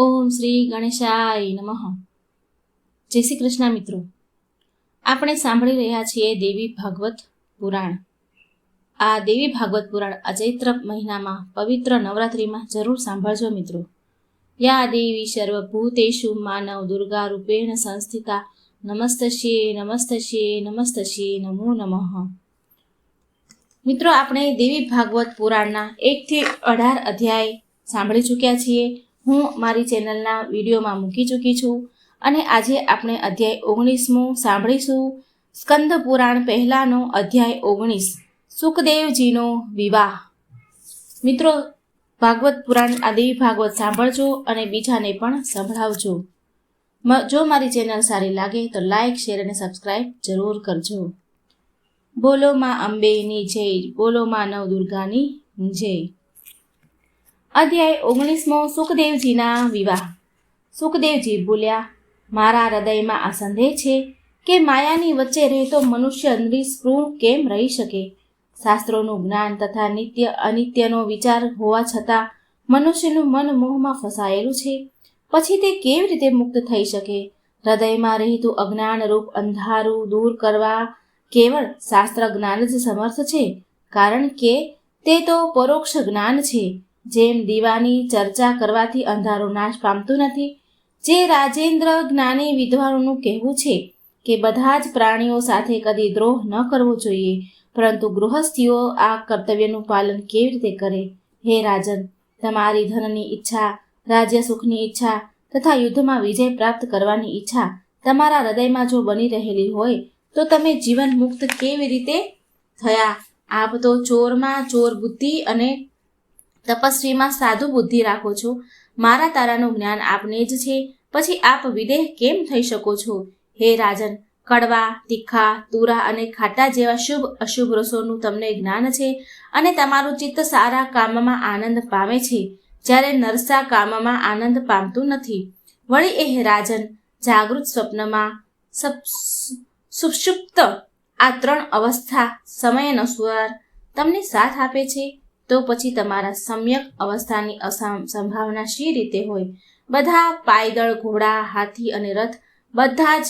ઓમ શ્રી ગણેશાય નમઃ. જય શ્રી કૃષ્ણ મિત્રો. આપણે સાંભળી રહ્યા છીએ દેવી ભાગવત પુરાણ. આ દેવી ભાગવત પુરાણ અચૈત્ર મહિનામાં પવિત્ર નવરાત્રિમાં જરૂર સાંભળજો મિત્રો. યા દેવી સર્વભૂતેષુ માનવ દુર્ગા રૂપેણ સંસ્થિતા નમસ્તશ્યે નમસ્તશ્યે નમસ્તશ્યે નમો નમઃ. મિત્રો, આપણે દેવી ભાગવત પુરાણના એકથી અઢાર અધ્યાય સાંભળી ચૂક્યા છીએ. હું મારી ચેનલના વિડીયોમાં મૂકી ચૂકી છું અને આજે આપણે અધ્યાય ઓગણીસમું સાંભળીશું. સ્કંદ પુરાણ પહેલાંનો અધ્યાય ઓગણીસ. સુખદેવજીનો વિવાહ. મિત્રો, ભાગવત પુરાણ, આ દેવી ભાગવત સાંભળજો અને બીજાને પણ સંભળાવજો. જો મારી ચેનલ સારી લાગે તો લાઇક શેર અને સબસ્ક્રાઈબ જરૂર કરજો. બોલો માં અંબેની જય, બોલો માં નવ દુર્ગાની જય. અધ્યાય ઓગણીસમો સુખદેવજીના વિવાહ. સુખદેવજી બોલ્યા, મારા હૃદયમાં આ સંદેહ છે કે માયાની વચ્ચે રહેતો મનુષ્ય નિસ્પૃહ કેમ રહી શકે? શાસ્ત્રોનું જ્ઞાન તથા નિત્ય અનિત્યનો વિચાર હોવા છતાં મનુષ્યનું મન મોહમાં ફસાયેલું છે. પછી તે કેવી રીતે મુક્ત થઈ શકે? હૃદયમાં રહેતું અજ્ઞાનરૂપ અંધારું દૂર કરવા કેવળ શાસ્ત્ર જ્ઞાન જ સમર્થ છે? કારણ કે તે તો પરોક્ષ જ્ઞાન છે. જેમ દીવાની ચર્ચા કરવાથી અંધારું નાશ પામતું નથી, જે રાજેન્દ્ર જ્ઞાની વિદ્વાનોનું કહેવું છે કે બધા જ પ્રાણીઓ સાથે કદી દ્રોહ ન કરવો જોઈએ, પરંતુ ગૃહસ્થીઓ આ કર્તવ્યનું પાલન કેવી રીતે કરે? હે રાજન, તમારી ધનની ઈચ્છા, રાજ્ય સુખની ઈચ્છા તથા યુદ્ધમાં વિજય પ્રાપ્ત કરવાની ઈચ્છા તમારા હૃદયમાં જો બની રહેલી હોય, તો તમે જીવન મુક્ત કેવી રીતે થયા? આપ તો ચોરમાં ચોર બુદ્ધિ અને તપસ્વીમાં સાધુ બુદ્ધિ રાખો છો. મારા તારાનું જ્ઞાન આપને જ છે. પછી આપ વિદેહ કેમ થઈ શકો છો? હે રાજન, કડવા, તીખા, તુરા અને ખાટા જેવા શુભ અશુભ રસોનું તમને જ્ઞાન છે અને તમારું ચિત્ત સારા કામમાં આનંદ પામે છે. જ્યારે નરસા કામમાં આનંદ પામતું નથી. વળી એ રાજન, જાગૃત સ્વપ્નમાં સુષુપ્ત આ ત્રણ અવસ્થા સમયાનુસાર તમને સાથ આપે છે? તો પછી તમારા સમ્યક અવસ્થાની સંભાવના શી રીતે હોય? બધા પાયદળ, ઘોડા, હાથી અને રથ બધા જ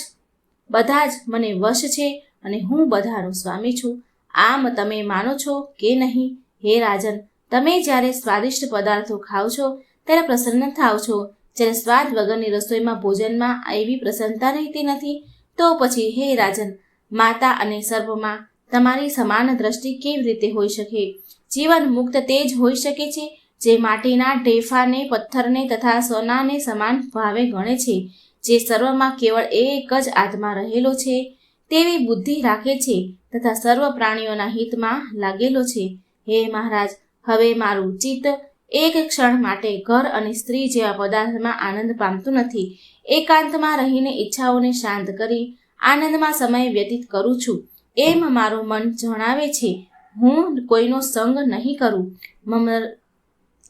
બધા જ મને વશ છે અને હું બધાનો સ્વામી છું. આમ તમે માનો છો કે નહીં? હે રાજન, તમે જ્યારે સ્વાદિષ્ટ પદાર્થો ખાઓ છો, ત્યારે પ્રસન્ન થાવ છો. જ્યારે સ્વાદ વગરની રસોઈમાં ભોજનમાં એવી પ્રસન્નતા રહેતી નથી, તો પછી હે રાજન, માતા અને સર્વમાં તમારી સમાન દ્રષ્ટિ કેવી રીતે હોઈ શકે? જીવન મુક્ત તે જ હોઈ શકે છે, જે માટીના ઢેફાને, પથ્થરને તથા સોનાને સમાન ભાવે ગણે છે, જે સર્વમાં કેવળ એક જ આત્મા રહેલો છે, તેવી બુદ્ધિ રાખે છે તથા સર્વ પ્રાણીઓના હિતમાં લાગેલો છે. હે મહારાજ, હવે મારું ચિત્ત એક ક્ષણ માટે ઘર અને સ્ત્રી જેવા પદાર્થમાં આનંદ પામતું નથી. એકાંતમાં રહીને ઈચ્છાઓને શાંત કરી આનંદમાં સમય વ્યતીત કરું છું. એમ મારું મન જણાવે છે હું કોઈનો સંગ નહીં કરું. મમર,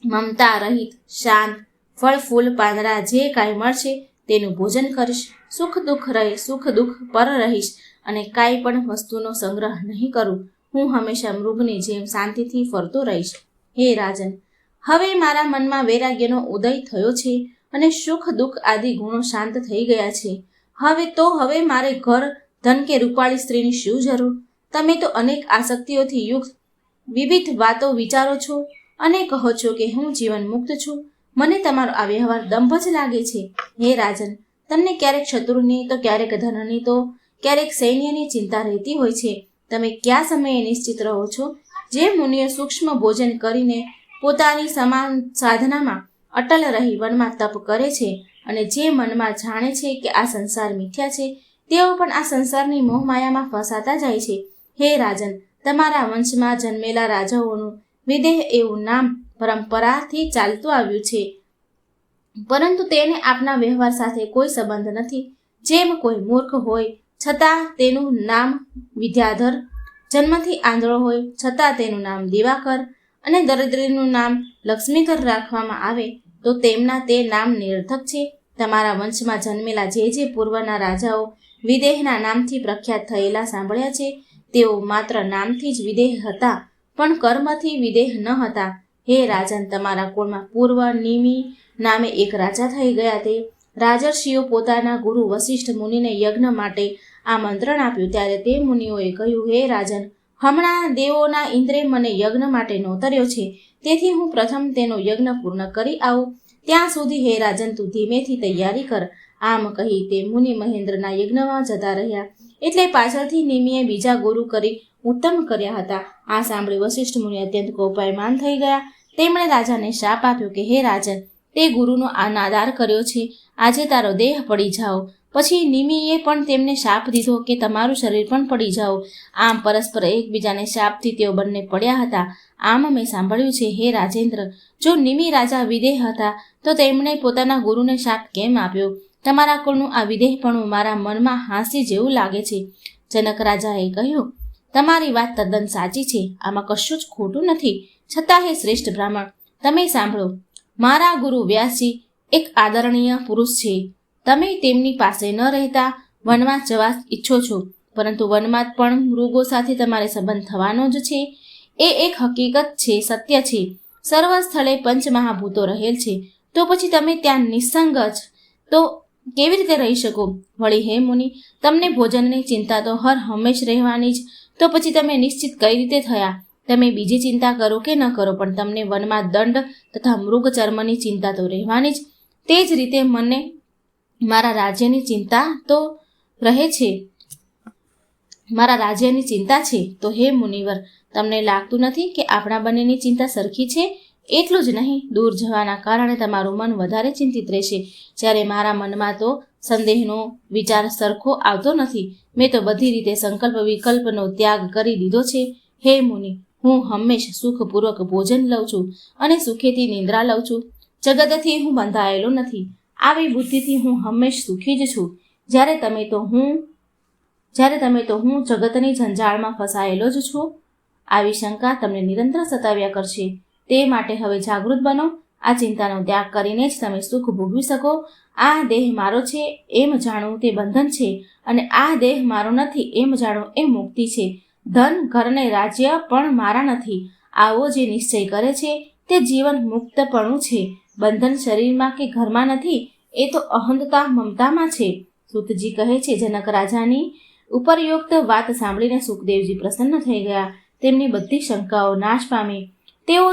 મમતા રહિત, શાંત ફળ ફૂલ પાંદડા જે કાંઈ મળશે તેનું ભોજન કરીશ. સુખ દુઃખ રહે, સુખ દુઃખ પર રહીશ અને કાંઈ પણ વસ્તુનો સંગ્રહ નહીં કરું. હું હંમેશા મૃગની જેમ શાંતિથી ફરતો રહીશ. હે રાજન, હવે મારા મનમાં વૈરાગ્યનો ઉદય થયો છે અને સુખ દુઃખ આદિ ગુણો શાંત થઈ ગયા છે. હવે તો હવે મારે ઘર, ધન કે રૂપાળી સ્ત્રીની શું જરૂર? તમે તો અનેક આસક્તિઓથી યુક્ત, વિવિધ વાતો વિચારો છો અને કહો છો કે હું જીવન મુક્ત છું. મને તમારો આ વ્યવહાર દંભ જ લાગે છે. હે રાજન, તમને ક્યારેક શત્રુની તો ક્યારેક ધનની તો ક્યારેક સૈન્યની ચિંતા રહેતી હોય છે. તમે કયા સમયે નિશ્ચિત રહો છો? જે મુનિઓ સૂક્ષ્મ ભોજન કરીને પોતાની સમાન સાધનામાં અટલ રહી વનમાં તપ કરે છે અને જે મનમાં જાણે છે કે આ સંસાર મિથ્યા છે, તેઓ પણ આ સંસારની મોહમાયામાં ફસાતા જાય છે. હે રાજન, તમારા વંશમાં જન્મેલા રાજાઓનું વિદેહ એવું નામ પરંપરાથી ચાલતું આવ્યું છે. પરંતુ તેને આપના વ્યવહાર સાથે કોઈ સંબંધ નથી. જેમ કોઈ મૂર્ખ હોય, છતાં તેનું નામ વિદ્યાધર, જન્મથી આંધળો હોય, છતાં તેનું નામ દિવાકર અને દરિદ્રીનું નામ લક્ષ્મીધર રાખવામાં આવે, તો તેમના તે નામ નિરર્થક છે. તમારા વંશમાં જન્મેલા જે જે પૂર્વના રાજાઓ વિદેહના નામથી પ્રખ્યાત થયેલા સાંભળ્યા છે તેઓ માત્ર નામથી જ વિદેહ હતા, પણ કર્મથી વિદેહ ન હતા. હે રાજન, તમારા કુળમાં પૂર્વ નિમિ નામે એક રાજા થઈ ગયા તે. રાજર્ષિઓ પોતાના ગુરુ વશિષ્ઠ મુનિને યજ્ઞ માટે આમંત્રણ આપ્યું ત્યારે તે મુનિઓએ કહ્યું, હે રાજન, હમણાં દેવોના ઇન્દ્રે મને યજ્ઞ માટે નોતર્યો છે. તેથી હું પ્રથમ તેનો યજ્ઞ પૂર્ણ કરી આવું. ત્યાં સુધી હે રાજન, તું ધીમેથી તૈયારી કર. આમ કહી તે મુનિ મહેન્દ્રના યજ્ઞમાં જતા રહ્યા. એટલે પાછળથી નિમિએ બીજા ગુરુ કરી ઉત્તમ કર્યા હતા. આ સાંભળી વશિષ્ઠ મુનિ અત્યંત કોપાયમાન થઈ ગયા. તેમણે રાજાને શાપ આપ્યો કે, હે રાજન, તે ગુરુનો અનાદાર કર્યો છે. આજે તારો દેહ પડી જાઓ. પછી નિમિએ પણ તેમને શાપ દીધો કે, તમારું શરીર પણ પડી જાઓ. આમ પરસ્પર એકબીજાને શાપથી તેઓ બંને પડ્યા હતા. આમ મેં સાંભળ્યું છે, હે રાજેન્દ્ર, જો નિમિ રાજા વિદેહ હતા, તો તેમણે પોતાના ગુરુને શાપ કેમ આપ્યો? તમારા કુળનું આ વિદેહપણું મારા મનમાં હાંસી જેવું લાગે છે. જનક રાજાએ કહ્યું, તમારી વાત તદ્દન સાચી છે. આમાં કશું જ ખોટું નથી. છતાં હે શ્રેષ્ઠ બ્રાહ્મણ, તમે સાંભળો. મારા ગુરુ વ્યાસજી એક આદરણીય પુરુષ છે. તમે તેમની પાસે ન રહેતા વનમાં જવા ઈચ્છો છો, પરંતુ વનમાં પણ મૃગો સાથે તમારે સંબંધ થવાનો જ છે. એ એક હકીકત છે, સત્ય છે. સર્વ સ્થળે પંચમહાભૂતો રહેલ છે. તો પછી તમે ત્યાં નિસંગ જ. તો કેવી રીતે રહી શકો? વળી હે મુનિ, તમને ભોજનની ચિંતા તો હર હંમેશ રહેવાની જ. તો પછી તમે નિશ્ચિત કઈ રીતે થયા? તમે બીજી ચિંતા કરો કે ન કરો, પણ તમને વનમાં દંડ તથા મૃગ ચર્મની ચિંતા તો રહેવાની જ. તે જ રીતે મને મારા રાજ્યની ચિંતા તો રહે છે. મારા રાજ્યની ચિંતા છે. તો હે મુનિવર, તમને લાગતું નથી કે આપણા બંનેની ચિંતા સરખી છે? એટલું જ નહીં, દૂર જવાના કારણે તમારું મન વધારે ચિંતિત રહેશે. જ્યારે મારા મનમાં તો સંદેહનો વિચાર સરખો આવતો નથી, મેં તો બધી રીતે સંકલ્પ વિકલ્પનો ત્યાગ કરી દીધો છે. હે મુનિ, હું હંમેશ સુખપૂર્વક ભોજન લઉં છું અને સુખેથી નિંદ્રા લઉં છું. જગતથી હું બંધાયેલો નથી. આવી બુદ્ધિથી હું હંમેશ સુખી જ છું. જ્યારે તમે તો હું, જ્યારે તમે તો હું જગતની ઝંઝાળમાં ફસાયેલો જ છું. આવી શંકા તમને નિરંતર સતાવ્યા કરશે. તે માટે હવે જાગૃત બનો. આ ચિંતાનો ત્યાગ કરીને જ તમે સુખ ભોગવી શકો. આ દેહ મારો છે, એમ જાણવું તે બંધન છે અને આ દેહ મારો નથી, એમ જાણવું એ મુક્તિ છે. ધન, ઘર અને રાજ્ય પણ મારા નથી. આવો જે નિશ્ચય કરે છે, તે જીવન મુક્તપણું છે. બંધન શરીરમાં કે ઘરમાં નથી, એ તો અહંતતા, મમતામાં છે. સુતજી કહે છે, જનક રાજાની ઉપરયુક્ત વાત સાંભળીને સુખદેવજી પ્રસન્ન થઈ ગયા. તેમની બધી શંકાઓ નાશ પામી. તેઓ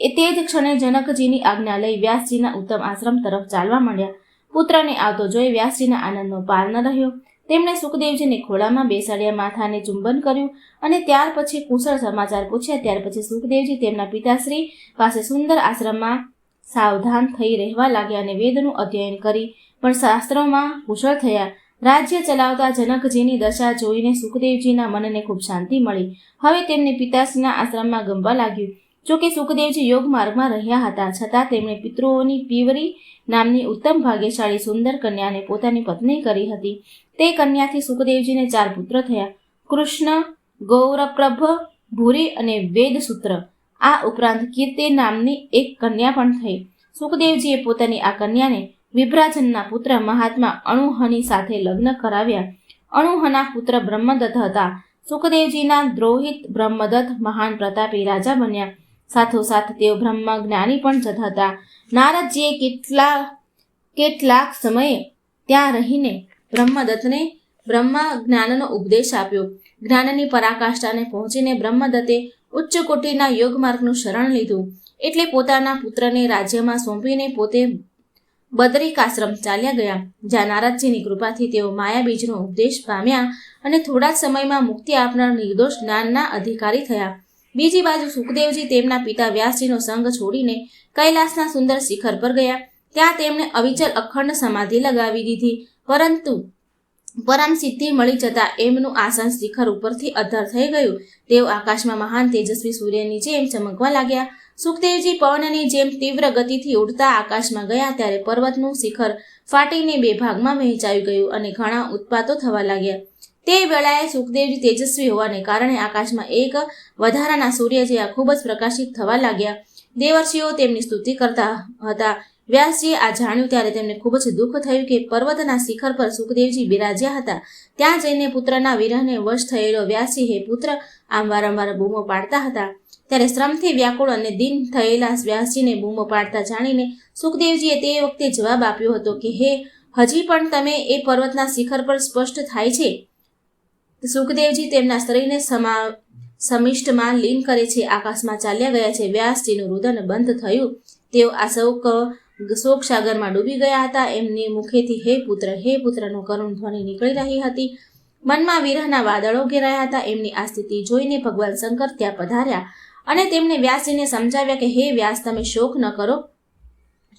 એ તે જ ક્ષણે જનકજીની આજ્ઞા લઈ વ્યાસજીના ઉત્તમ આશ્રમ તરફ ચાલવા માંડ્યા. પુત્રને આવતો જોઈ વ્યાસજીના આનંદનો પાર ન રહ્યો. તેમણે સુખદેવજીને ખોળામાં બેસાડ્યા, માથાને ચુંબન કર્યું અને ત્યાર પછી કુશળ સમાચાર પૂછ્યા. ત્યાર પછી સુખદેવજી તેમના પિતાશ્રી પાસે સુંદર આશ્રમમાં સાવધાન થઈ રહેવા લાગ્યા અને વેદનું અધ્યયન કરી પણ શાસ્ત્રોમાં કુશળ થયા. રાજ્ય ચલાવતા જનકજીની દશા જોઈને સુખદેવજીના મનને ખૂબ શાંતિ મળી. હવે તેમને પિતાશ્રીના આશ્રમમાં ગમવા લાગ્યું. જોકે સુખદેવજી યોગ માર્ગમાં રહ્યા હતા, છતાં તેમણે પિતૃઓની પીવરી નામની ઉત્તમ ભાગ્યશાળી સુંદર કન્યાને પોતાની પત્ની કરી હતી. તે કન્યાથી સુખદેવજીને ચાર પુત્ર થયા. કૃષ્ણ, ગૌરપ્રભ, ભૂરી અને વેદસૂત્ર. આ ઉપરાંત કીર્તિ નામની એક કન્યા પણ થઈ. સુખદેવજીએ પોતાની આ કન્યાને વિભ્રાજનના પુત્ર મહાત્મા અણુહની સાથે લગ્ન કરાવ્યા. અણુહના પુત્ર બ્રહ્મદત્ત હતા. સુખદેવજીના દ્રોહિત બ્રહ્મદત્ત મહાન પ્રતાપી રાજા બન્યા. સાથોસાથ તેઓ બ્રહ્મ જ્ઞાની પણ હતા નારદજીએ કેટલા, કેટલાક સમયે ત્યાં રહીને બ્રહ્મદત્તને બ્રહ્મ જ્ઞાનનો ઉપદેશ આપ્યો. જ્ઞાનની પરાકાષ્ઠાને પહોંચીને બ્રહ્મદત્તે ઉચ્ચ કોટીના યોગ માર્ગનું શરણ લીધું. એટલે પોતાના પુત્રને રાજ્યમાં સોંપીને પોતે બદ્રિકાશ્રમ ચાલ્યા ગયા. જ્યાં નારદજીની કૃપાથી તેઓ માયાબીજનો ઉપદેશ પામ્યા અને થોડા સમયમાં મુક્તિ આપનાર નિર્દોષ જ્ઞાનના અધિકારી થયા. બીજી બાજુ સુખદેવજી તેમના પિતા વ્યાસજીનો સંગ છોડીને કૈલાસના સુંદર શિખર પર ગયા. ત્યાં તેમણે અવિચલ અખંડ સમાધિ લગાવી દીધી. પરંતુ પરમ સિદ્ધિ મળી જતા એમનું આસન શિખર ઉપરથી અધર થઈ ગયું. તેઓ આકાશમાં મહાન તેજસ્વી સૂર્યની જેમ ચમકવા લાગ્યા. સુખદેવજી પવનની જેમ તીવ્ર ગતિથી ઉડતા આકાશમાં ગયા ત્યારે પર્વતનું શિખર ફાટીને બે ભાગમાં વહેંચાઈ ગયું અને ઘણા ઉત્પાતો થવા લાગ્યા. તે વેળાએ સુખદેવજી તેજસ્વી હોવાને કારણે આકાશમાં એક વધારાના સૂર્ય જેવા ખૂબ જ પ્રકાશિત થવા લાગ્યા. દેવર્ષિઓ તેમની સ્તુતિ કરતા હતા. વ્યાસજીએ આ જાણ્યું ત્યારે તેમને ખૂબ જ દુઃખ થયું કે પર્વતના શિખર પર સુખદેવજી બિરાજ્યા હતા. ત્યાં જઈને પુત્રના વિરહને વશ થયેલો વ્યાસજી હે પુત્ર આમ વારંવાર બૂમો પાડતા હતા. ત્યારે શ્રમથી વ્યાકુળ અને દિન થયેલા વ્યાસજીને બૂમો પાડતા જાણીને સુખદેવજીએ તે વખતે જવાબ આપ્યો હતો કે, હે, હજી પણ તમે એ પર્વતના શિખર પર સ્પષ્ટ થાય છે? સુખદેવજી તેમના શરીરને સમા, સમિષ્ટમાં લીન કરે છે. આકાશમાં ચાલ્યા ગયા છે. વ્યાસજીનું રુદન બંધ થયું. તેઓ આ શોક શોક સાગરમાં ડૂબી ગયા હતા. એમની મુખેથી, હે પુત્ર, હે પુત્રનો કરુણ ધ્વનિ નીકળી રહી હતી. મનમાં વિરહના વાદળો ઘેરાયા હતા. એમની આ સ્થિતિ જોઈને ભગવાન શંકર ત્યાં પધાર્યા અને તેમણે વ્યાસજીને સમજાવ્યા કે, હે વ્યાસ, તમે શોક ન કરો.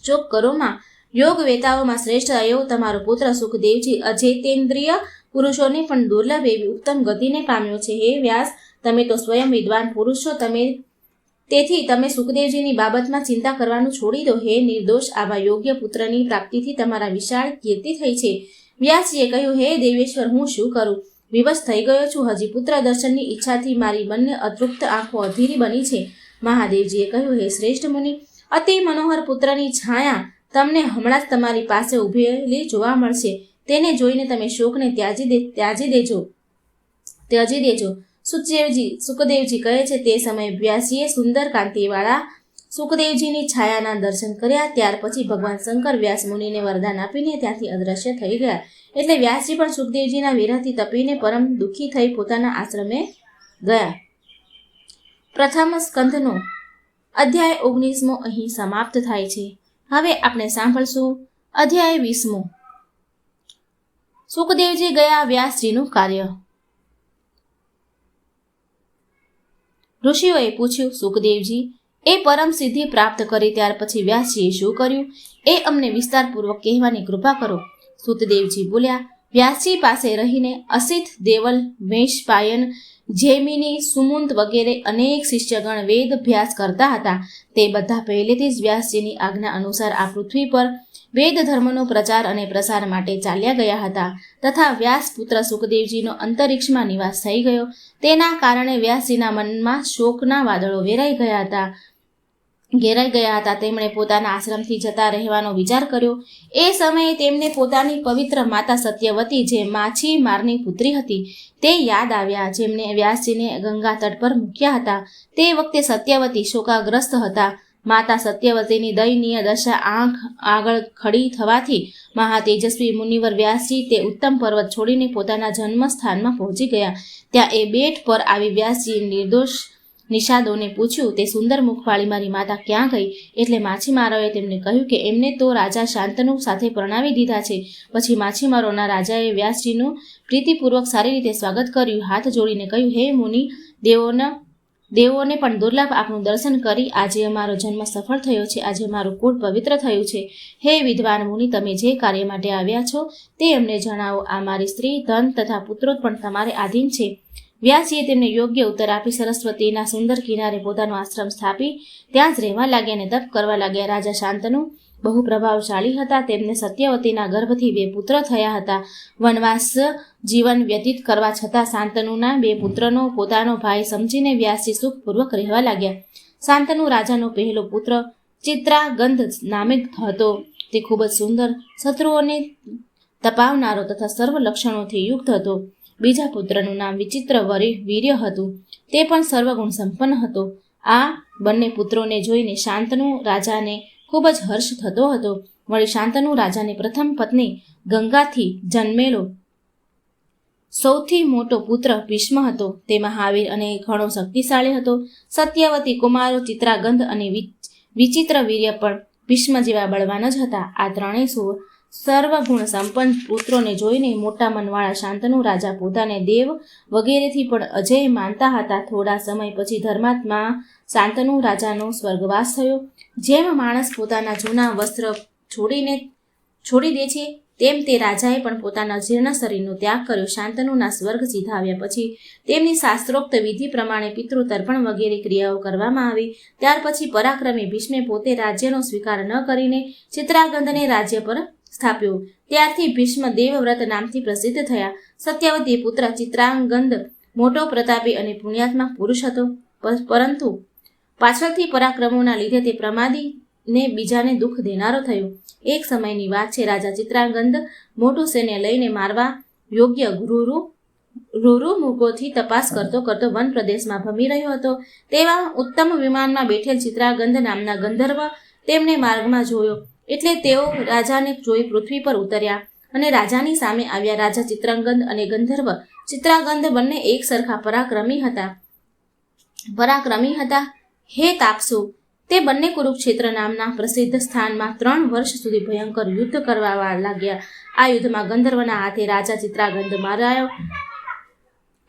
શોક કરોમાં યોગ વેતાઓમાં શ્રેષ્ઠ એવો તમારો પુત્ર સુખદેવજી અજેતેન્દ્રિય પુરુષોને પણ દુર્લભ એવી ઉત્તમ ગતિને પામ્યો છે. હે વ્યાસ, તમે તો સ્વયં વિદ્વાન પુરુષ છો. તમે, તેથી તમે સુખદેવજીની બાબતમાં ચિંતા કરવાનું છોડી દો. હે નિર્દોષ, આવા યોગ્ય પુત્રની પ્રાપ્તિથી તમારા વિશાળ કીર્તિ થઈ છે. વ્યાસજીએ કહ્યું, હે દેવેશ્વર, હું શું કરું? વિવશ થઈ ગયો છું. હજી પુત્ર દર્શનની ઈચ્છાથી મારી બંને અતૃપ્ત આંખો અધીરી બની છે. મહાદેવજીએ કહ્યું, હે શ્રેષ્ઠ મુનિ, અતિ મનોહર પુત્રની છાયા તમને હમણાં જ તમારી પાસે ઊભેલી જોવા મળશે. તેને જોઈને તમે શોકને ત્યાજી દે ત્યાજી દેજો. ત્યાજી દેજો. સુખદેવજી સુખદેવજી કહે છે, તે સમયે વ્યાસીએ સુંદર કાંતિવાળા સુખદેવજીની છાયાના દર્શન કર્યા, ત્યાર પછી ભગવાન શંકર વ્યાસ મુનિને વરદાન આપીને ત્યાંથી અદ્રશ્ય થઈ ગયા. એટલે વ્યાસજી પણ સુખદેવજીના વિરહથી તપીને પરમ દુઃખી થઈ પોતાના આશ્રમે ગયા. પ્રથમ સ્કંધનો અધ્યાય ઓગણીસમો અહીં સમાપ્ત થાય છે. હવે આપણે સાંભળશું અધ્યાય વીસમો. સુખદેવજી ગયા વ્યાસજીનું કાર્ય. ઋષિઓએ પૂછ્યું, સુખદેવજી, એ પરમ સિદ્ધિ પ્રાપ્ત કરી ત્યાર પછી વ્યાસજીએ શું કર્યું? એ અમને વિસ્તારપૂર્વક કહેવાની કૃપા કરો. સુતદેવજી બોલ્યા, વ્યાસજી પાસે રહીને અસિત, દેવલ મેષપાયન જેમિની, સુમુંત વગેરે અનેક શિષ્યગણ વેદ અભ્યાસ કરતા હતા. તે બધા પહેલેથી જ વ્યાસજીની આજ્ઞા અનુસાર આ પૃથ્વી પર વેદ ધર્મનો પ્રચાર અને પ્રસાર માટે ચાલ્યા ગયા હતા તથા વ્યાસ પુત્ર સુખદેવજીનો અંતરિક્ષમાં નિવાસ થઈ ગયો. તેના કારણે વ્યાસજીના મનમાં શોકના વાદળો વેરાઈ ગયા હતા. ઘેરાઈ ગયા હતા. તેમણે પોતાના આશ્રમથી જતા રહેવાનો વિચાર કર્યો. એ સમયે તેમને પોતાની પવિત્ર માતા સત્યવતી જે માછી મારની પુત્રી હતી તે યાદ આવ્યા. જેમને વ્યાસજીને ગંગા તટ પર મૂક્યા હતા. તે વખતે સત્યવતી શોકાગ્રસ્ત હતા. માતા સત્યવતીની દયનીય દશા આંખ આગળ ખડી થવાથી મહા તેજસ્વી મુનિવર વ્યાસજી તે ઉત્તમ પર્વત છોડીને પોતાના જન્મસ્થાનમાં પહોંચી ગયા. ત્યાં એ બેટ પર આવી વ્યાસજી નિર્દોષ નિષાદોને પૂછ્યું, તે સુંદર મુખવાળી મારી માતા ક્યાં ગઈ? એટલે માછીમારોએ તેમને કહ્યું કે, એમને તો રાજા શાંતનુ સાથે પ્રણાવી દીધા છે. પછી માછીમારોના રાજાએ વ્યાસજીનું પ્રીતિપૂર્વક સારી રીતે સ્વાગત કર્યું, હાથ જોડીને કહ્યું, હે મુનિ, દેવોના દેવોને પણ દુર્લભ આપનું દર્શન કરી આજે અમારો જન્મ સફળ થયો છે. આજે મારું કુળ પવિત્ર થયું છે. હે વિદ્વાન મુનિ, તમે જે કાર્ય માટે આવ્યા છો તે અમને જણાવો. આ મારી સ્ત્રી, ધન તથા પુત્રો પણ તમારે આધીન છે. વ્યાસજીએ તેમને યોગ્ય ઉત્તર આપી સરસ્વતીના સુંદર કિનારે પોતાનો આશ્રમ સ્થાપી. ત્યાં જ રહેવા લાગ્યા અને તપ કરવા લાગ્યા. રાજા શાંતનુ બહુ પ્રભાવશાળી હતા. તેમને સત્યવતીના ગર્ભથી બે પુત્ર થયા હતા. વનવાસ જીવન વ્યતીત કરવા છતાં શાંતનુના બે પુત્રનો પોતાનો ભાઈ સમજીને વ્યાસજી સુખપૂર્વક રહેવા લાગ્યા. શાંતનુ રાજાનો પહેલો પુત્ર ચિત્રાગંધ નામે હતો. તે ખૂબ જ સુંદર શત્રુઓને તપાવનારો તથા સર્વ લક્ષણોથી યુક્ત હતો. બીજા પુત્રનું નામ વિચિત્ર વરી વીર્ય હતું. તે પણ સર્વગુણ સંપન્ન હતો. આ બંને પુત્રોને જોઈને શાંતનુ રાજાને ખૂબ જ હર્ષ થતો હતો. વળી શાંતનુ રાજાની પ્રથમ પત્ની ગંગાથી જન્મેલો સૌથી મોટો પુત્ર ભીષ્મ હતો. તે મહાવીર અને ઘણો શક્તિશાળી હતો. સત્યવતી કુમારો ચિત્રાગંધ અને વિચિત્ર વીર્ય પણ ભીષ્મ જેવા બળવાન જ હતા. આ ત્રણેય સર્વગુણ સંપન્ન પુત્રોને જોઈને મોટા મનવાળા શાંતનુ રાજા પોતાને દેવ વગેરેથી પણ અજય માનતા હતા. થોડા સમય પછી ધર્માત્મા શાંતનુ રાજાનો સ્વર્ગવાસ થયો. જેમ માણસ પોતાના જૂના વસ્ત્ર છોડીને છોડી દે છે, તેમ તે રાજાએ પણ પોતાના જીર્ણ શરીરનો ત્યાગ કર્યો. શાંતનુના સ્વર્ગ સીધાવ્યા પછી તેમની શાસ્ત્રોક્ત વિધિ પ્રમાણે પિતૃ તર્પણ વગેરે ક્રિયાઓ કરવામાં આવી. ત્યાર પછી પરાક્રમી ભીષ્મે પોતે રાજ્યનો સ્વીકાર ન કરીને ચિત્રાગંધને રાજ્ય પર સ્થાપ્યો. ત્યારથી ભીષ્મ દેવવ્રત નામથી પ્રસિદ્ધ થયા. સત્યવતી પુત્ર ચિત્રાંગંદ મોટો પ્રતાપી અને પુણ્યાત્મા પુરુષ હતો. પરંતુ પાછળથી પરાક્રમોના લીધે તે પ્રમાદી ને બીજાને દુઃખ દેનારો થયો. એક સમયની વાત છે, રાજા ચિત્રાંગંદ મોટું સૈન્ય લઈને મારવા યોગ્ય ગુરુ રૂરુ મુકોથી તપાસ કરતો કરતો વન પ્રદેશમાં ભમી રહ્યો હતો. તેવા ઉત્તમ વિમાનમાં બેઠેલ ચિત્રાગંધ નામના ગંધર્વ તેમને માર્ગમાં જોયો. એટલે તેઓ રાજાને જોઈ પૃથ્વી પર ઉતર્યા અને રાજાની સામે આવ્યા રાજા ચિત્રાંગંધ અને ગંધર્વ. ચિત્રાગંધ બંને એક સરખા પરાક્રમી હતા. પરાક્રમી હતા હે તાપસુ, તે બંને કુરુક્ષેત્ર નામના પ્રસિદ્ધ સ્થાનમાં ત્રણ વર્ષ સુધી ભયંકર યુદ્ધ કરવા લાગ્યા. આ યુદ્ધમાં ગંધર્વના હાથે રાજા ચિત્રાગંધ મારાયો.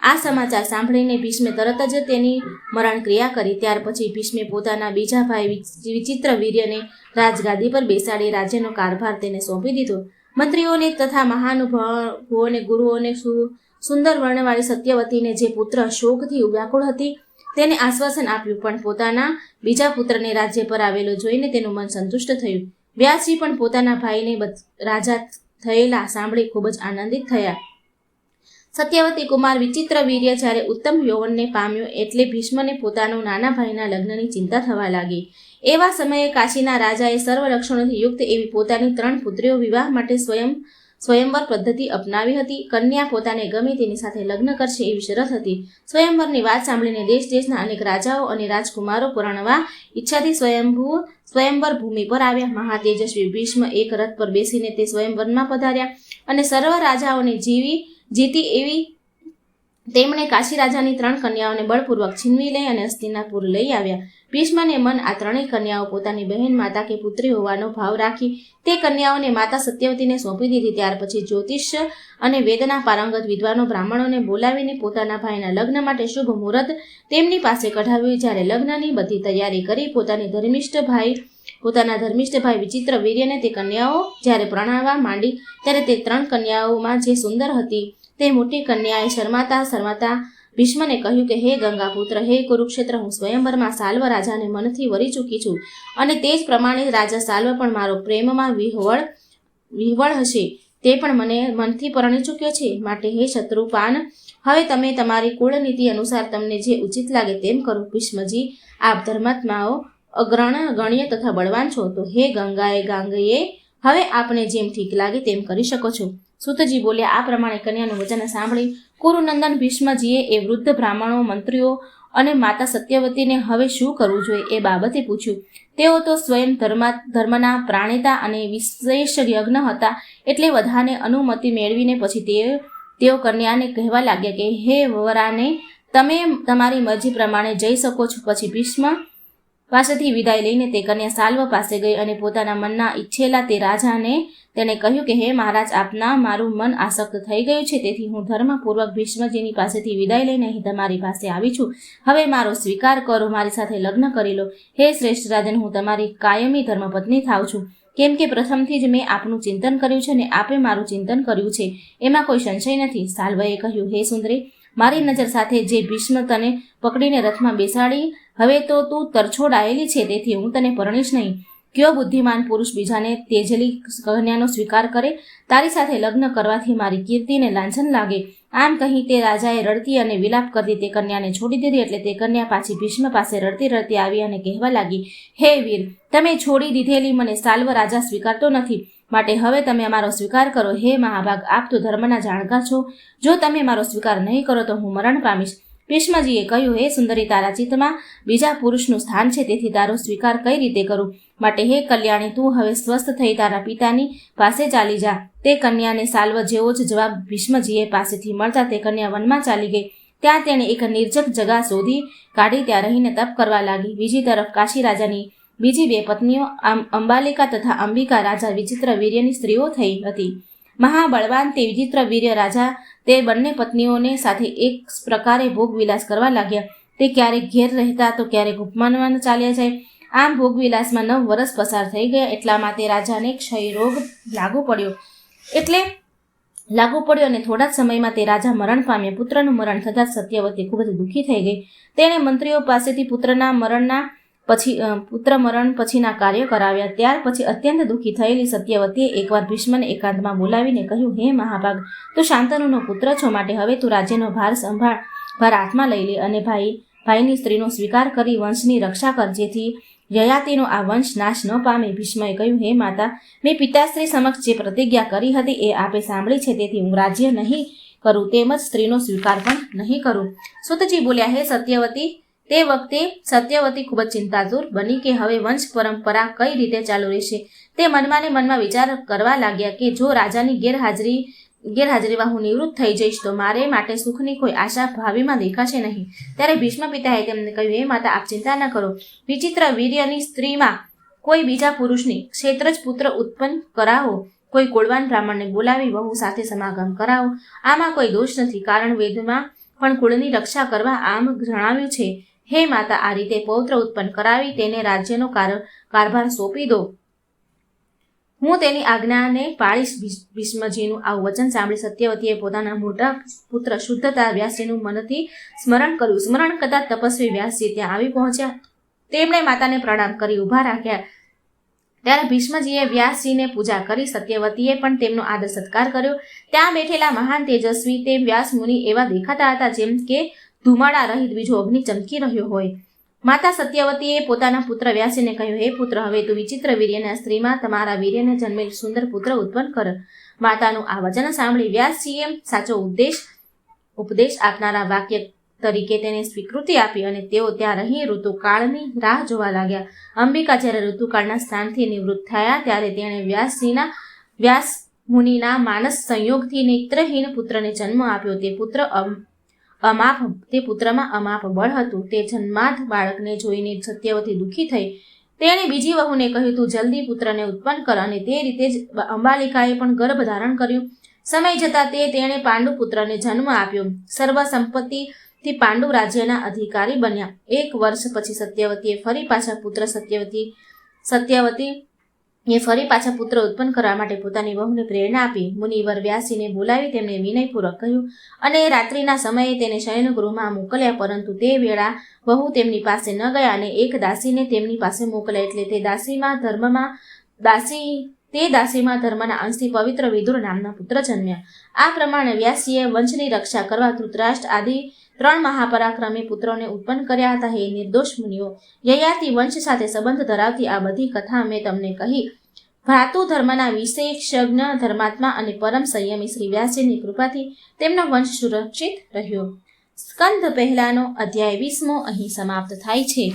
આ સમાચાર સાંભળીને ભીષ્મે તરત જ તેની મરણ ક્રિયા કરી. ત્યાર પછી ભીષ્મે પોતાના બીજા ભાઈ વિચિત્ર વીર્યને રાજગાદી પર બેસાડી રાજ્યનો કારભાર તેને સોંપી દીધો. મંત્રીઓને તથા મહાનુભાવોને ગુરુઓને સુંદર વર્ણવાળી સત્યવતીને જે પુત્ર શોકથી વ્યાકુળ હતી તેને આશ્વાસન આપ્યું, પણ પોતાના બીજા પુત્રને રાજ્ય પર આવેલો જોઈને તેનું મન સંતુષ્ટ થયું. વ્યાસજી પણ પોતાના ભાઈને રાજા થયેલા સાંભળી ખૂબ જ આનંદિત થયા. સત્યવતી કુમાર વિચિત્ર વીર્ય જ્યારે ઉત્તમ યૌવનને પામ્યો એટલે ભીષ્મને પોતાનો નાના ભાઈના લગ્નની ચિંતા થવા લાગી. એવા સમયે કાશીના રાજાએ સર્વ લક્ષણોથી યુક્ત એવી પોતાની ત્રણ પુત્રીઓ વિવાહ માટે સ્વયં સ્વયંવર પદ્ધતિ અપનાવી હતી. કન્યા પોતાને ગમે તેની સાથે લગ્ન કરશે એવી શરત હતી. સ્વયંવરની વાત સાંભળીને દેશ દેશના અનેક રાજાઓ અને રાજકુમારો પરણવા ઈચ્છાથી સ્વયંભૂ સ્વયંવર ભૂમિ પર આવ્યા. મહાતેજસ્વી ભીષ્મ એક રથ પર બેસીને તે સ્વયંવરમાં પધાર્યા અને સર્વ રાજાઓને જીવી જીતી એવી તેમણે કાશી રાજાની ત્રણ કન્યાઓને બળપૂર્વક છીનવી લઈ અને હસ્તિનાપુર લઈ આવ્યા. ભીષ્મને મન આ ત્રણેય કન્યાઓ પોતાની બહેન માતા કે પુત્રી હોવાનો ભાવ રાખી તે કન્યાઓને માતા સત્યવતીને સોંપી દીધી. ત્યાર પછી જ્યોતિષ અને વેદના પારંગત વિદ્વાનો બ્રાહ્મણોને બોલાવીને પોતાના ભાઈના લગ્ન માટે શુભ મુહૂર્ત તેમની પાસે કઢાવ્યું. જ્યારે લગ્નની બધી તૈયારી કરી પોતાની ધર્મિષ્ઠ ભાઈ, પોતાના ધર્મિષ્ઠ ભાઈ વિચિત્ર વીર્યને તે કન્યાઓ જ્યારે પ્રણાવવા માંડી, ત્યારે તે ત્રણ કન્યાઓમાં જે સુંદર હતી તે મોટી કન્યાએ શરમાતા શરમાતા ભીષ્મને કહ્યું કે, હે ગંગાપુત્ર, હે કુરુક્ષેત્ર, હું સ્વયંવરમાં સાલ્વ રાજાને મનથી વરી ચૂકી છું અને તે જ પ્રમાણે રાજા સાલ્વ પણ મારો પ્રેમમાં વિહવળ વિહવળ હશે. તે પણ મને મનથી પરણી ચૂક્યો છે. માટે હે શત્રુપાન, હવે તમે તમારી કુળનીતિ અનુસાર તમને જે ઉચિત લાગે તેમ કરો. ભીષ્મજી, આપ ધર્માત્માઓ અગ્રણ, ગણ્ય તથા બળવાન છો. તો હે ગંગાએ ગાંગઈએ હવે આપને જેમ ઠીક લાગે તેમ કરી શકો છો. સુતજી બોલ્યા, આ પ્રમાણે કન્યાનું વચન સાંભળી કુરુનંદન ભીષ્મજીએ એ વૃદ્ધ બ્રાહ્મણો, મંત્રીઓ અને માતા સત્યવતીને હવે શું કરવું જોઈએ એ બાબતે પૂછ્યું. તેઓ તો સ્વયં ધર્મા, ધર્મના પ્રાણેતા અને વિશેષ યજ્ઞ હતા એટલે બધાને અનુમતિ મેળવીને પછી તે, તેઓ કન્યાને કહેવા લાગ્યા કે, હે વરાને, તમે તમારી મરજી પ્રમાણે જઈ શકો છો. પછી ભીષ્મ પાસેથી વિદાય લઈને તે કન્યા સાલ્વ પાસે ગઈ અને પોતાના મનના ઈચ્છેલા તે રાજાને તેણે કહ્યું કે, હે મહારાજ, આપના મારું મન આસક્ત થઈ ગયું છે, તેથી હું ધર્મપૂર્વક ભીષ્મજીની પાસેથી વિદાય લઈને અહીં તમારી પાસે આવી છું. હવે મારો સ્વીકાર કરો, મારી સાથે લગ્ન કરી લો. હે શ્રેષ્ઠ રાજન, હું તમારી કાયમી ધર્મપત્ની થાવ છું. કેમ કે પ્રથમથી જ મેં આપનું ચિંતન કર્યું છે અને આપે મારું ચિંતન કર્યું છે. એમાં કોઈ સંશય નથી. સાલ્વએ કહ્યું, હે સુંદરી, મારી નજર સાથે જે ભીષ્મ તને પકડીને રથમાં બેસાડી, હવે તો તું તરછોડાયેલી છે, તેથી હું તને પરણીશ નહીં. કયો બુદ્ધિમાન પુરુષ બીજાને તેજલી કન્યાનો સ્વીકાર કરે, તારી સાથે લગ્ન કરવાથી મારી કીર્તિને લાંછન લાગે. આમ કહી તે રાજાએ રડતી અને વિલાપ કરતી તે કન્યાને છોડી દીધી એટલે તે કન્યા પાછી ભીષ્મ પાસે રડતી રડતી આવી અને કહેવા લાગી, હે વીર, તમે છોડી દીધેલી મને સાલ્વ રાજા સ્વીકારતો નથી. માટે હવે તમે અમારો સ્વીકાર કરો. હે મહાભાગ, આપ તો ધર્મના જાણકાર છો. જો તમે મારો સ્વીકાર નહીં કરો તો હું મરણ પામીશ. ભીષ્મજીએ કહ્યું, હે સુંદરી, તારા ચિત્તમાં બીજા પુરુષનું સ્થાન છે, તેથી તારો સ્વીકાર કઈ રીતે કરું? માટે હે કલ્યાણી, તું હવે સ્વસ્થ થઈ તારા પિતાની પાસે ચાલી જા. તે કન્યાને સાલ્વ જેવો જ જવાબ ભીષ્મજીએ પાસેથી મળતા તે કન્યા વનમાં ચાલી ગઈ. ત્યાં તેણે એક નિર્જક જગા શોધી કાઢી, ત્યાં રહીને તપ કરવા લાગી. બીજી તરફ કાશી રાજાની બીજી બે પત્નીઓ અંબાલિકા તથા અંબિકા રાજા વિચિત્ર વીર્યની સ્ત્રીઓ થઈ હતી. મહાબળવાન તે વિચિત્ર વીર્ય રાજા તે બંને પત્નીઓને સાથે એક પ્રકારે ભોગવિલાસ કરવા લાગ્યા. તે ક્યારેક ઘેર રહેતા તો ક્યારેક ઉપમાનમાં ચાલ્યા જાય. આમ ભોગવિલાસમાં નવ વર્ષ પસાર થઈ ગયા એટલામાં તે રાજાને ક્ષય રોગ લાગુ પડ્યો. એટલે લાગુ પડ્યો અને થોડા જ સમયમાં તે રાજા મરણ પામ્યા. પુત્રનું મરણ થતાં સત્યવતી ખૂબ જ દુઃખી થઈ ગઈ. તેણે મંત્રીઓ પાસેથી પુત્રના મરણના પછી પુત્ર મરણ પછીના કાર્ય કરાવ્યા. ત્યાર પછી અત્યંત દુઃખી થયેલી સત્યવતીએ એકવાર ભીષ્મને એકાંતમાં બોલાવીને કહ્યું, હે મહાભાગ, તું શાંતનુનો પુત્ર છો માટે હવે તું રાજ્યનો ભાર સંભાળ, ભાર હાથમાં લઈ લે અને ભાઈ, ભાઈની સ્ત્રીનો સ્વીકાર કરી વંશની રક્ષા કર, જેથી યયાતિનો આ વંશ નાશ ન પામે. ભીષ્મએ કહ્યું, હે માતા, મેં પિતાશ્રી સમક્ષ જે પ્રતિજ્ઞા કરી હતી એ આપે સાંભળી છે, તેથી હું રાજ્ય નહીં કરું, તેમજ સ્ત્રીનો સ્વીકાર પણ નહીં કરું. સુતજી બોલ્યા, હે સત્યવતી તે વખતે સત્યવતી ખૂબ જ ચિંતાતુર બની કે હવે વંશ પરંપરા કઈ રીતે ચાલુ રહેશે? તે મનમાં મનમાં વિચાર કરવા લાગ્યા કે જો રાજાની ગેરહાજરી ગેરહાજરીમાં હું નિવૃત્ત થઈ જઈશ તો મારે માટે સુખની કોઈ આશા ભાવિમાં દેખાશે નહીં. ત્યારે ભીષ્મ પિતાએ તેમને કહ્યું, હે માતા, આપ ચિંતા ન કરો. વિચિત્ર વીર્યની સ્ત્રીમાં કોઈ બીજા પુરુષની ક્ષેત્ર જ પુત્ર ઉત્પન્ન કરાવો. કોઈ કોળવાન બ્રાહ્મણને બોલાવી વહુ સાથે સમાગમ કરાવો. આમાં કોઈ દોષ નથી, કારણ વેદમાં પણ કુળની રક્ષા કરવા આમ જણાવ્યું છે. હે માતા, આ રીતે પૌત્ર ઉત્પન્ન કરાવી તેને રાજ્યનો કાર- કારભાર સોંપી દો. હું તેની આજ્ઞાને પાળીશ. ભીષ્મજીનું આવું વચન સાંભળી સત્યવતીએ પોતાના મોટા પુત્ર શુદ્ધતા વ્યાસજીનું મનથી સ્મરણ કર્યું. સ્મરણ કરતા તપસ્વી વ્યાસજી ત્યાં આવી પહોંચ્યા. તેમણે માતાને પ્રણામ કરી, ઊભા રાખ્યા. ત્યારે ભીષ્મજીએ વ્યાસજીને પૂજા કરી. સત્યવતીએ પણ તેમનો આદર સત્કાર કર્યો. ત્યાં બેઠેલા મહાન તેજસ્વી તે વ્યાસ મુનિ એવા દેખાતા હતા જેમ કે ધુમાડા રહિત બીજો અગ્નિ ચમકી રહ્યો હોય. માતા સત્યવતીએ પોતાના પુત્ર વ્યાસીને કહ્યું, હે પુત્ર, હવે તું વિચિત્ર વીર્યના સ્ત્રીમાં તમારા વીર્યને જન્મેલ સુંદર પુત્ર ઉત્પન્ન કર. માતાનું આ વચન સાંભળી વ્યાસજીએ સાચો ઉપદેશ ઉપદેશ આપનારા વાક્ય તરીકે તેને સ્વીકૃતિ આપી અને તેઓ ત્યાં રહી ઋતુકાળની રાહ જોવા લાગ્યા. અંબિકા જ્યારે ઋતુકાળના સ્થાનથી નિવૃત્ત થયા ત્યારે તેણે વ્યાસજીના વ્યાસ મુનિના માનસ સંયોગથી નેત્રહીન પુત્રને જન્મ આપ્યો. તે પુત્ર અમાપ તે પુત્રમાં અમાપ બળ હતું. તે જન્માદ બાળકને જોઈને સત્યવતી દુઃખી થઈ. તેણે બીજી વહુને કહ્યું, તું જલ્દી પુત્રને ઉત્પન્ન કર. અને તે રીતે જ અંબાલિકાએ પણ ગર્ભ ધારણ કર્યું. સમય જતાં તે તેણે પાંડુ પુત્રને જન્મ આપ્યો. સર્વ સંપત્તિથી પાંડુ રાજ્યના અધિકારી બન્યા. એક વર્ષ પછી સત્યવતીએ ફરી પાછા પુત્ર સત્યવતી સત્યવતી એ ફરી પાછા પુત્ર ઉત્પન્ન કરવા માટે પોતાની વહુને પ્રેરણા આપી. મુનિવર વ્યાસીને બોલાવી તેમને વિનયપૂર્વક કહ્યું, અને રાત્રિના સમયે તેને શયનગૃહમાં મોકલ્યા, પરંતુ તે વેળા વહુ તેમની પાસે ન ગયા અને એક દાસીને તેમની પાસે મોકલ્યા એટલે તે દાસીમાં ધર્મમાં, દાસી, તે દાસીમાં ધર્મના અંશથી પવિત્ર વિદુર નામના પુત્ર જન્મ્યા. આ પ્રમાણે વ્યાસીએ વંશની રક્ષા કરવા ધૃતરાષ્ટ્ર આદિ ત્રણ મહાપરાક્રમી પુત્રોને ઉત્પન્ન કર્યા હતા હે નિર્દોષ મુનિઓ યયાતિ વંશ સાથે સંબંધ ધરાવતી આ બધી કથા મેં તમને કહી. ભ્રાતુ ધર્મના વિશેષજ્ઞ ધર્માત્મા અને પરમ સંયમી શ્રી વ્યાસજીની કૃપાથી તેમનો વંશ સુરક્ષિત રહ્યો. સ્કંદ પહેલાનો અધ્યાય વીસમો અહીં સમાપ્ત થાય છે.